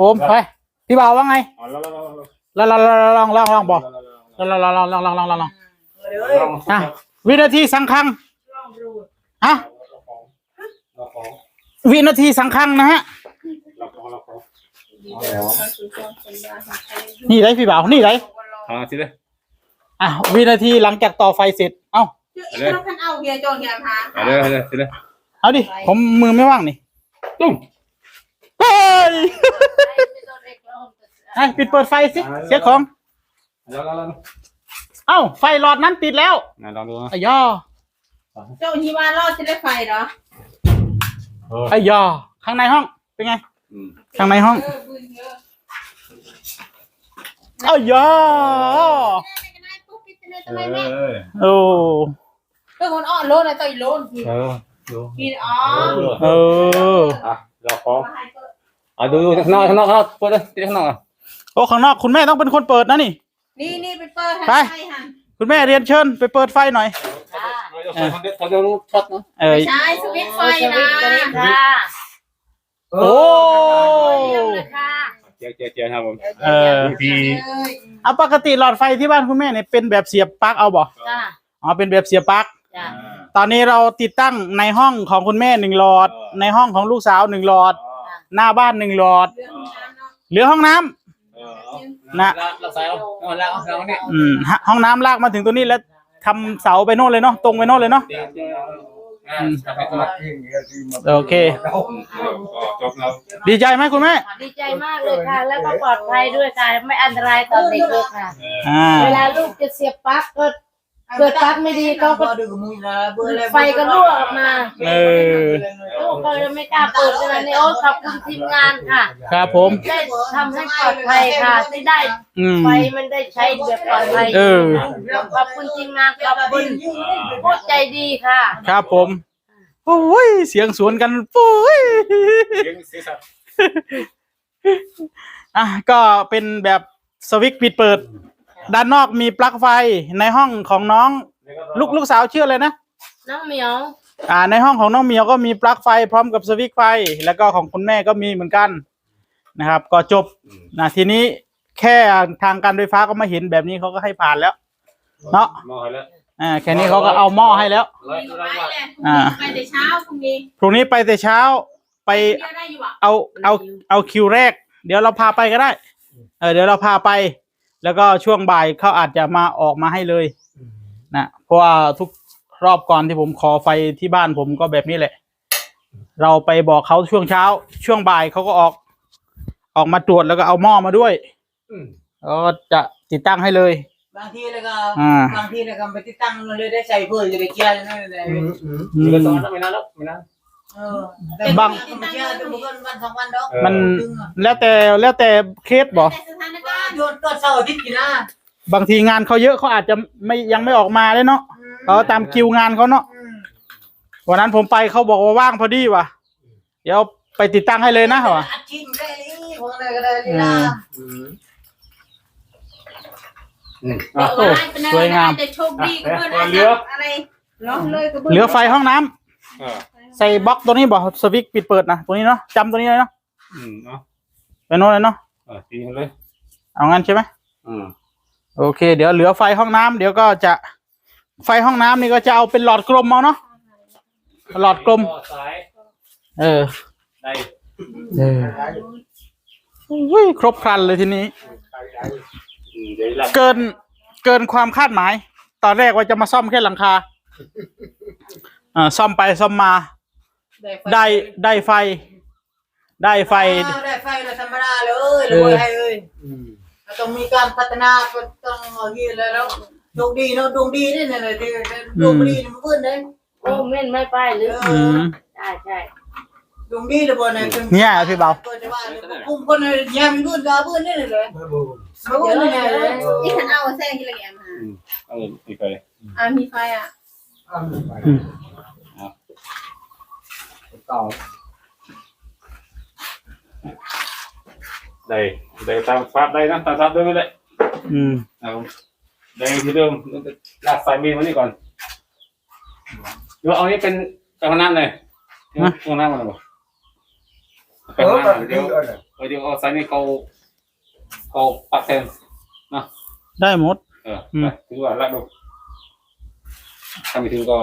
ผมไปพี่บ่าวว่าไงอ๋อแล้วแล้วแล้วลองลองลองลองลองบอกลองลองลองลองลองลองลองลองลองลองอะวินาทีสังคังฮะเราของวินาทีสังคังนะฮะเราของเราของนี่ไรพี่บ่าวนี่ไรอ่าสิเลยอะวินาทีหลังจากต่อไฟเสร็จเอ้าอีกคนเอาเฮียจองเฮียพาเอาเลยเอาเลยสิเลยเอาดิผมมือไม่ว่างนี่ตุ้ม เฮ้ยไอ้ปิดเปิดไฟสิเสียของแล้วแล้วแล้วเอ้าไฟหลอดนั้นติดแล้วไหนลองดูนะอ้ยอเจ้าฮีมารอดจะได้ไฟเหรออ้ยอข้างในห้องเป็นไง อืมข้างในห้องเออบุญเยอะอ้ยอเออโอ้เออคนอ้อโลนนะตัวอีโลนกินเออดูกินอ๋อเอออะเราของอะดู ดูข้างนอกข้างนอกข้างนอกเปิดเลยติดข้างนอกอะโอ้ข้างนอกคุณแม่ต้องเป็นคนเปิดนะนี่ นี่นี่เป็นเปิดไปให้หันคุณแม่เรียนเชิญไปเปิดไฟหน่อยเออเขาจะรู้ช็อตนะเอ้ยใช้สวิตช์ไฟนะค่ะโอ้ค่ะเจียวเจียวเจียวครับผมเออพีเอ้ยเอาปกติหลอดไฟที่บ้านคุณแม่เนี่ยเป็นแบบเสียบปลั๊กเอาบ่จ้าอ๋อเป็นแบบเสียบปลั๊กจ้าตอนนี้เราติดตั้งในห้องของคุณแม่หนึ่งหลอด ในห้องของลูกสาวหนึ่งหลอด หน้าบ้านหนึ่งหลอดเรื่องน้ำเนาะเหลือห้องน้ำเออเอานะเราใส่เอาเอาแล้วเอาแล้วเนี่ยอืมฮะห้องน้ำลากมาถึงตัวนี้แล้วทำเสาไปโน่นเลยเนาะตรงไปโน่นเลยเนาะเจียวเจียวอ่าทำให้ตัวโอเค จบแล้ว ดีใจไหมคุณแม่ดีใจมากเลยค่ะ แล้วก็ปลอดภัยด้วยค่ะ ไม่อันตรายต่อเด็กเลยค่ะ อ่า เวลาลูกจะเสียบปลั๊กก็ เกิดปลั๊กไม่ดีก็ก็ไฟก็รั่วออกมาเออลูกก็เลยไม่กล้าเปิดขนาดนี้โอ้ขอบคุณทีมงานค่ะครับผมได้ทำให้ปลอดภัยค่ะที่ได้อืมไฟมันได้ใช้แบบปลอดภัยเออขอบคุณทีมงานขอบคุณผู้ใจดีค่ะ ครับผมโอ้ยเสียงสวนกันโอ้ยเลี้ยงศีรษะอะก็เป็นแบบสวิตช์ปิดเปิด ด้านนอกมีปลั๊กไฟในห้องของน้อง ลูกลูกสาวชื่ออะไรนะ น้องเหมียว อ่า ในห้องของน้องเหมียวก็มีปลั๊กไฟพร้อมกับสวิตช์ไฟ แล้วก็ของคุณแม่ก็มีเหมือนกันนะครับ ก็จบนะทีนี้แค่ทางการไฟฟ้าก็มาเห็นแบบนี้เขาก็ให้ผ่านแล้ว เนาะมองให้แล้วอ่าแค่นี้เขาก็เอาหม้อให้แล้วร้อยมีร้อยไฟบาทแหละอ่า ไปแต่เช้าพรุ่งนี้พรุ่งนี้ไปแต่เช้าไป เที่ยวได้อยู่อะเอาเอาเอาคิวแรก เดี๋ยวเราพาไปก็ได้ เออเดี๋ยวเราพาไป แล้วก็ช่วงบ่ายเขาอาจจะมาออกมาให้เลยนะเพราะว่าทุกรอบก่อนที่ผมขอไฟที่บ้านผมก็แบบนี้แหละ เราไปบอกเขาช่วงเช้า ช่วงบ่ายเขาก็ออก ออกมาตรวจแล้วก็เอาหม้อมาด้วยอืมแล้วก็จะติดตั้งให้เลย บางทีแล้วก็อ่าบางทีแล้วก็ไปติดตั้งเลยได้ใส่เพื่อจะไปเชียร์นั่นเลยมีกระสอนแล้วไม่นานแล้วไม่นาน เออแต่บางมาเชียร์จะบุกวันสองวันดอกมันดึงอะแล้วแต่แล้วแต่เคสบอกแต่สถานก็การณ์โยนตัวเสาร์อาทิตย์กี่นะบางทีงานเขาเยอะเขาอาจจะไม่ยังไม่ออกมาเลยเนาะเขาตามคิวงานเขาเนาะอืมวันนั้นผมไปเขาบอกว่าว่างพอดีว่ะ เดี๋ยวไปติดตั้งให้เลยนะเหรอ อัดชิมได้เลยพวกนั้นก็ได้ลีลาอืมโอ้โหเป็นอะไรสวยงาม แต่โชคดีก็เพื่อนเหลืออะไรเนาะเลยก็เพื่อนเหลือไฟห้องน้ำ เออ ใส่บล็อกตัวนี้บอกสวิตช์ปิดเปิดนะตัวนี้เนาะจำตัวนี้เลยเนาะอืมเนาะไปโน่นเลยเนาะเออตีเลยเอางั้นใช่ไหมอืมโอเค เดี๋ยวเหลือไฟห้องน้ำเดี๋ยวก็จะไฟห้องน้ำนี่ก็จะเอาเป็นหลอดกลมเอาเนาะหลอดกลมสายเออ ได้เอออุ้ยครบครันเลยทีนี้ อืมเดี๋ยวละเกินเกินความคาดหมาย ตอนแรกว่าจะมาซ่อมแค่หลังคาอ่าซ่อมไปซ่อมมา ได้ได้ไฟ ได้ไฟ อ่าได้ไฟเราธรรมดาเลยเลยให้เลยเราต้องมีการพัฒนาต้องเอาอย่างนี้เลยแล้วดวงดีเนาะดวงดีนี่เลยที่ดวงดีมันเพื่อนเลยโอ้เม่นไม่ไปหรืออืมใช่ใช่ดวงดีเลยบนเนี่ยเนี่ยพี่เบาก็จะว่าปุ่มคนเลยแย่มันเพื่อนกาเพื่อนนี่เลยเพื่อนนี่เลยนี่ฉันเอาแซงกี่ละแกมาอืมเอออีกไปอ่ามีไฟอะได้ได้ตามฟาดได้นะตามฟาดด้วยไม่ได้อืมเอาได้ที่เดิมลากสายมีดมานี่ก่อนเดี๋ยวเอานี้เป็นเป็นห้องน้ำเลยห้องน้ำมันหรอเป็นห้องน้ำเดี๋ยวเอเดี๋ยวเอาสายนี้เขาเขาปักแทนได้หมด เอออืมไปถือว่ารัดดูถ้าไม่ถึงก็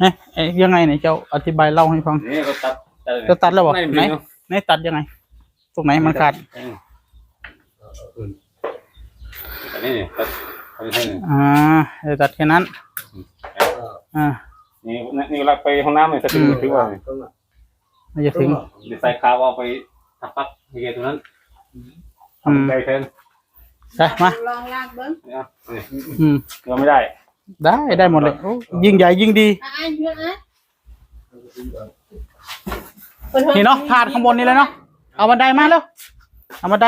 เอ๊ะเอ๊ะยังไงเนี่ยเจ้าอธิบายเล่าให้ฟังนี่ก็ตัดตัดเลยจะตัดแล้วบอกไม่ไหนมีเนอะไหนตัดยังไง ตรงไหนมันขาดเออเออตัดนี่เนี่ยตัดตัดให้เนี่ยอ่าเดี๋ยวตัดแค่นั้นอ่านี่นี่เราไปห้องน้ำเนี่ยจะถึงอืมถือว่ามันจะถึงเดี๋ยวใส่ขาวเอาไปทับปักเฮียตรงนั้นอืมทำใจแทนได้มาลองลากเบิ้งเนี่ยนี่อืมเราไม่ได้ ได้ได้หมดเลย ยิ่งใหญ่ยิ่งดี นี่เนาะพาดข้างบนนี่เลยเนาะเอาบันไดมาแล้วเอาบันได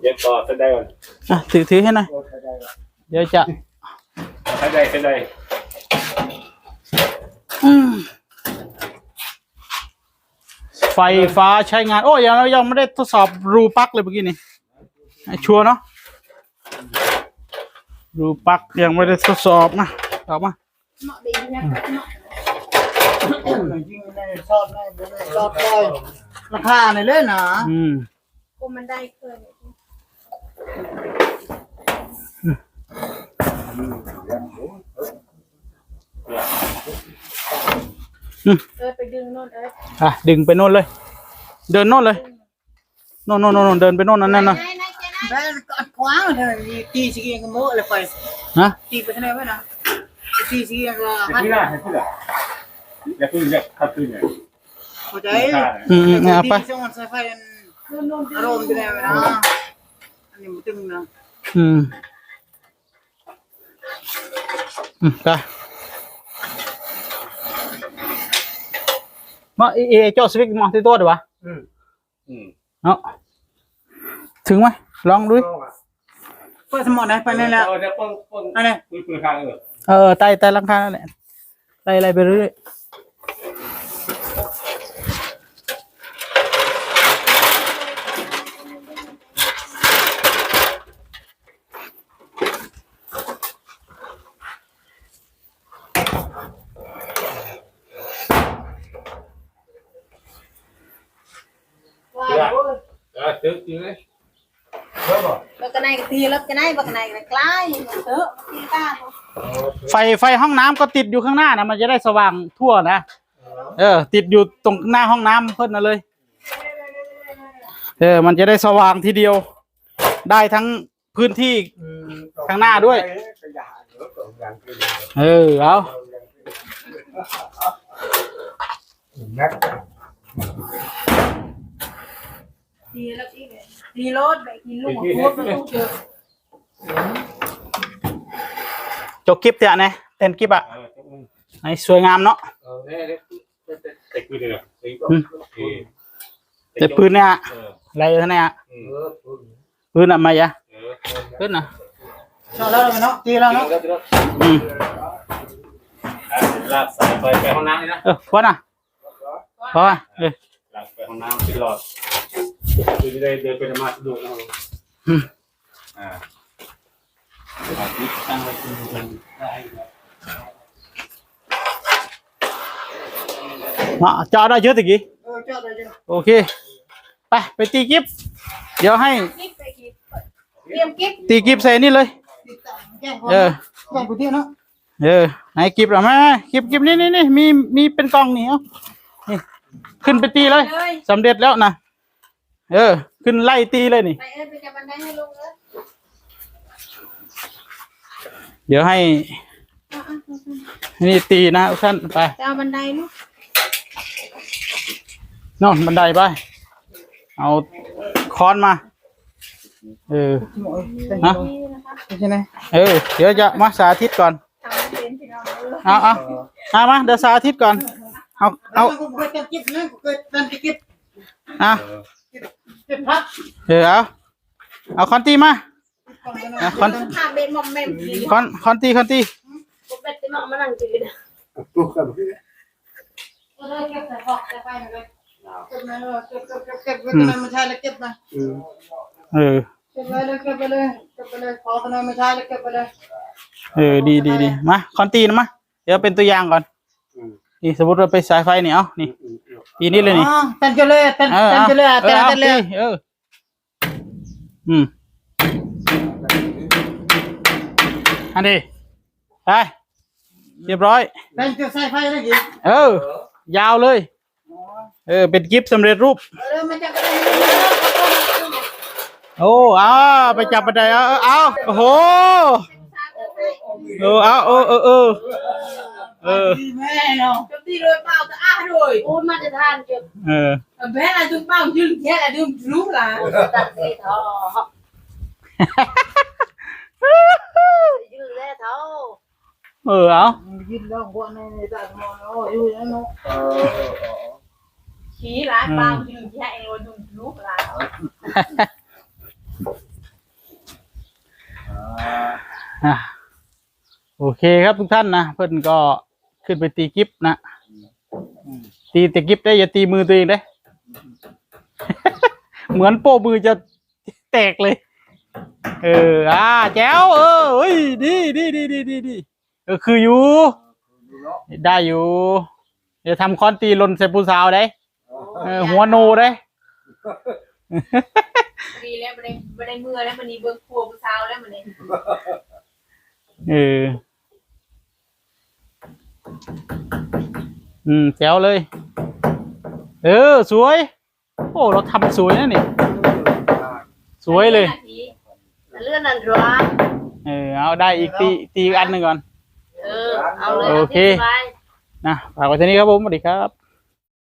เย็บต่อเส้นได้ก่อนอะถือถือให้หน่อยเดี๋ยวจะเส้นได้เส้นได้ไฟฟ้าใช้งาน โอ้ยังเรายังไม่ได้ทดสอบรูปลั๊กเลยเมื่อกี้นี่ชัวร์เนาะ รูปลั๊กยังไม่ได้ทดสอบนะตอบมาเหมาะดีนะเหมาะจริงๆในซอดในบนในซอดลอยราคาในเล่นนะอืมกูมันได้เคยเออไปดึงโน่นเอออะดึงไปโน่นเลย เดินโน่นเลยโน่นโน่นโน่นโน่นเดินไปโน่นนั่นนั่นนะ ไหนไหนเจ๊ไหนแม่ก็อัดขวางเลยตีสิเกียงก็โม่เลยไปฮะตีไปทางไหนไว้นะตีสิเกียงก็เดี๋ยวหัดขึ้นได้เดี๋ยวขึ้นได้อย่าขึ้นอย่าขัดขึ้นเนี่ยเข้าใจอืมอืมเอาไปตีช่วงสายไฟโน่นโน่นอารมณ์ที่ไหนไว้นะอันนี้มันตึงนะอืมอืมได้มาเอเอเจ้าสวิกมาที่ตัวดีวะอืมเนาะถึงไหม ลองดูดิเปิดสมองได้ไปนั่นแหละเออเดี๋ยวป้องป้องอันนี้ปืนปืนทางเออเออไต่ไต่หลังคานั่นแหละไต่อะไรไปเรื่อยๆว้าเดี๋ยววเออตึ๊กจริงเลย บักกะไนกะทีรถกะไนบักกะไนกะใกล้เถอะตีตาไฟไฟห้องน้ำก็ติดอยู่ข้างหน้านะมันจะได้สว่างทั่วนะ เออ ติดอยู่ตรงหน้าห้องน้ำเพิ่นน่ะเลย เออ มันจะได้สว่างทีเดียว ได้ทั้งพื้นที่ ข้างหน้าด้วย เออเอาทีแล้วอีก ทีรถแบบทีลูกโคตรลูกเจอจบคลิปเถอะนะเต้นคลิปอะเออให้สวยงามเนาะเออเนี่ยเนี่ยเตะปืนเลยเหรอเตะอืมเออแต่ปืนเนี่ยเอออะไรเท่านี้อะอืมปืนอะไม่อะเออปืนอะชอบแล้วเนาะตีแล้วเนาะเดี๋ยวเดี๋ยวอืมอะลากสายไฟไปห้องน้ำนี่นะเออพอนะพอเออลากไปห้องน้ำที่หลอด คือจะได้เดินไปธรรมะสะดวกนะครับอืมอ่าอ่านี่ตั้งไว้ตรงนี้ได้ครับมาจะเอาได้เยอะตะกี้เออชอบเลยจ้ะโอเค ไปไปตีกิฟเดี๋ยวให้กิ๊บไปกิ๊บเตรียมกิ๊บตีกิฟใส่นี่เลยติดตั้งแจ้งเออแจ้งกูที่เนาะเออไหนกิฟหรอมากิฟกิฟนี่นี่นี่มีมีเป็นกล่องนี่เอานี่ขึ้นไปตีเลยเลยสำเร็จแล้วนะ เออ ขึ้นไล่ตีเลยนี่ ไปเอ้ยไปจับบันไดให้ลุงเอ้ยเดี๋ยวให้อะอะอะนี่ตีนะทุกท่านไปจะเอาบันไดลูกโน่นบันไดไป เอาค้อนมา เออฮะ นี่นะคะใช่ไหมเออ เดี๋ยวจะมาสาธิตก่อน ทำให้เป็นพี่น้องเออเอาเอาเอามาเดี๋ยวสาธิตก่อน เอาเอาเอากูเคยจับจิ๊บนะกูเคยจับจิ๊บอะ จิ๊บพักเออเอาเอาคอนตีมาอะคอนภาพเบ็ดหมอมแม่มดีคอนคอนตีคอนตีเบ็ดจะหมอมมานั่งจืดเออเก็บใส่หอกใส่ไปเลยเก็บมาเลยเก็บเก็บเก็บเก็บไว้ตรงนั้นไม่ใช่แล้วเก็บมาเออเก็บไปเลยเก็บไปเลยเก็บไปเลยขอตรงนั้นไม่ใช่แล้วเก็บไปเลยเออดีดีดีมาคอนตีนะมาเดี๋ยวเป็นตัวอย่างก่อนนี่สมมติเราไปสายไฟนี่เอานี่ ตีนี้เลยนี่อ๋อตันจะเลยตันเออตันเอาจะเลยเอตัอนเอาจะเลยตีเอออืมอันนี้ไปเรียบร้อย ตันจะใส่ไฟได้กี่เออ ยาวเลย เออ เป็นกิฟต์สำเร็จรูป เออมันจะกระเด็นโอ้เอาไปจับบันไดเอาเอาเอาโอ้โหเออเอาเออเออเออ เออแม่เนาะ chụp đi rồi bao ta à rồi โอ้มาจะทานจุดเออ bé là chúng bao dưng thế là đừng lúc là ตัดสีทอยืดแล้เท้าเออเอายืนร้องว่าในตาหมอเนาะอยู่นั่นเนาะ chỉ là bao dưng thế rồi đừng lúc là อะโอเคครับทุกท่านนะเพื่อนก็ ขึ้นไปตีกิฟต์นะตีแต่กิฟต์ได้อย่าตีมือตัวเองได้ เหมือนโป้มือจะแตกเลย เออ อ่า แจ๋วเออเฮ้ยดีดีดีดีดีดีเออคืออยู่ ได้อยู่เดี๋ยวทำคอนตีลนใส่ผู้สาวได้เออหัวโนได้ đi lên bên đây bên đây mưa đấy bên đi bước cua bước sao đấy bên đây เออ อืมแจ๋วเลย เออ สวย โอ้เราทำสวยนะนี่ สวยเลย เลื่อนอันร้อนเออเอาได้อีกตีตีอีกอันหนึ่งก่อน เออ เอาเลยโอเคาที่สบายนะฝากไว้ที่นี้ครับผมสวัสดีครับ